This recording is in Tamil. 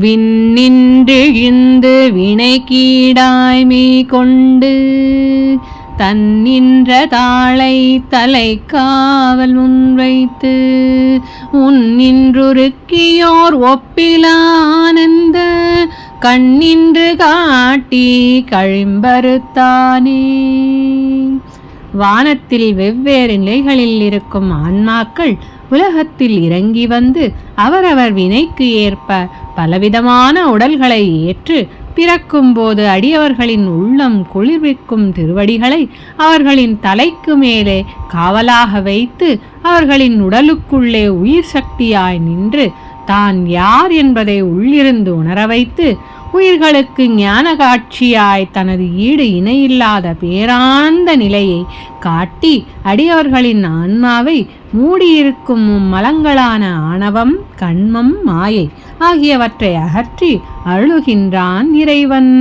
விண்ணின்றெழுந்து வினை கீடாய்மை கொண்டு தன்னின்ற தாளை தலை காவல் முன்வைத்து உன்னின்றுருக்கியோர் ஒப்பிலானந்த கண்ணின்று காட்டி கழிம்பருத்தானே வானத்தில் வெவ்வேறு நிலைகளில் இருக்கும் ஆன்மாக்கள் உலகத்தில் இறங்கி வந்து அவரவர் வினைக்கு ஏற்ப பலவிதமான உடல்களை ஏற்று பிறக்கும்போது அடியவர்களின் உள்ளம் குளிர்விக்கும் திருவடிகளை அவர்களின் தலைக்கு மேலே காவலாக வைத்து அவர்களின் உடலுக்குள்ளே உயிர் சக்தியாய் நின்று தான் யார் என்பதை உள்ளிருந்து உணர வைத்து உயிர்களுக்கு ஞான காட்சியாய் தனது ஈடு இணையில்லாத பேராந்த நிலையை காட்டி அடியவர்களின் ஆன்மாவை மூடியிருக்கும் மலங்களான ஆணவம் கண்மம் மாயை ஆகியவற்றை அகற்றி அழுகின்றான் இறைவன்.